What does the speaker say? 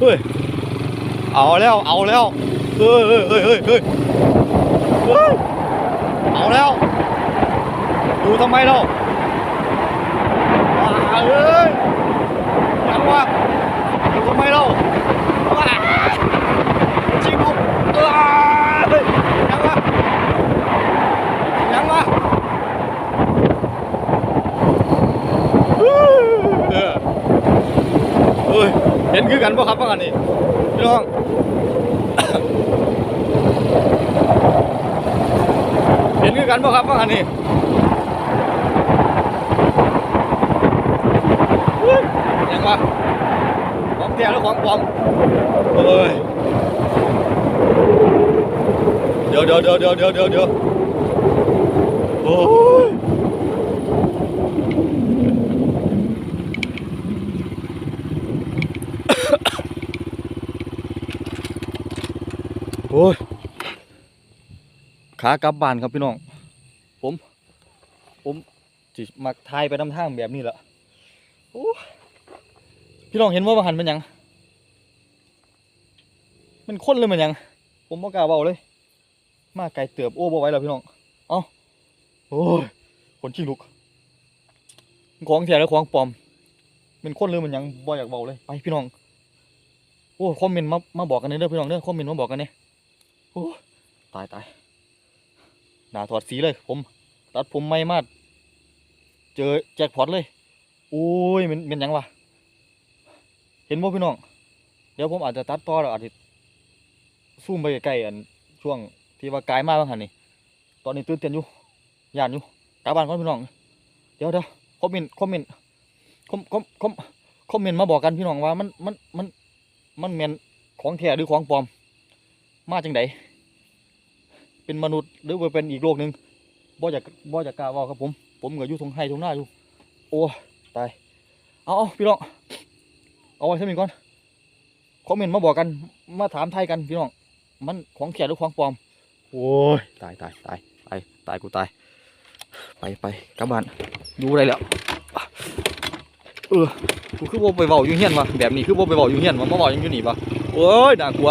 เฮ้ย เอาแล้ว เอาแล้ว เฮ้ยเฮ้ยเฮ้ยเฮ้ยเฮ้ยเอาแล้ว ดูทำไมเราว้าเฮ้ยยังวะดูทำไมเราว้าจริงดูว้าเฮ้ยยังวะยังวะเฮ้ยเฮ้ย เห็นคือ กันป่ครับว่ากันนี่พี่น้องเห็นคือกันป่ครับว่ากันนี่ยังวะของเตี้ยหรือของปลอมเอ้ยเดี๋ยวเดี๋ยวเดี๋ยวเดี๋ยวเดี๋ยวเดี๋ยวเดี๋ยวโอ้ อ้ยขากลับบ้านครับพี่น้อง ผม ผมจิมักทายไปน้ำทางแบบนี้แหละโอ้พี่น้องเห็นว่าบางหันเป็นยัง มันคนเลยมันยัง ผมบ่กล้าเบาเลย มาไกลเตือบโอ้บ่ไหว้แล้วพี่น้อง เอ้าโอ้ยคนขี้ลุก ของแท้แล้วของปลอมเป็นคนเลยมันยังบ่อยากเบาเลย ไปพี่น้อง โอ้คอมเมนต์มา มาบอกกันเด้อพี่น้องเด้อคอมเมนต์มาบอกกันเนี่ย อ้ตายตายหนาถอดสีเลย ผม ตัดผมไม่มาดเจอแจ็คพอตเลย โอ้ยมันเป็นยังวะ เห็นบ่พี่น้อง เดี๋ยวผมอาจจะตัดต่อแล้วอาจจะซูมไปใกล้ๆอันช่วงที่ว่ากายมากบ้างหันนี่ ตอนนี้ตื่นเต้นอยู่ยานอยู่กลับบ้านก่อนพี่น้อง เดี๋ยวเดี๋ยวคอมเมนต์คอมเมนต์คอมคอมคอมคอมเมนต์มาบอกกันพี่น้องว่ามันมันมันมันแมนของแท้หรือของปลอม มาจังไดเป็นมนุษย์หรือว่าเป็นอีกโลกหนึ่งบ่อยากบ่อยากกล้าว่าครับผม ผมก็อยู่ทงไห้ทงหน้าอยู่โอ้ตายเอาพี่น้องเอาไว้เท่านี้ก่อนคอมเมนต์มาบอกกันมาถามไทยกันพี่น้องมันของแข็หรือของปลอมโอ้ยตายตายตายตายตายกูตาย ไปไปกลับบ้านดูอะไรแล้วเออกูคือบ่ไปเว้าอยู่เฮียนวะแบบนี้คือบ่ไปเว้าอยู่เฮียนวะมาเว้ายังอยู่นี่วะโอ้ยน่ากลัว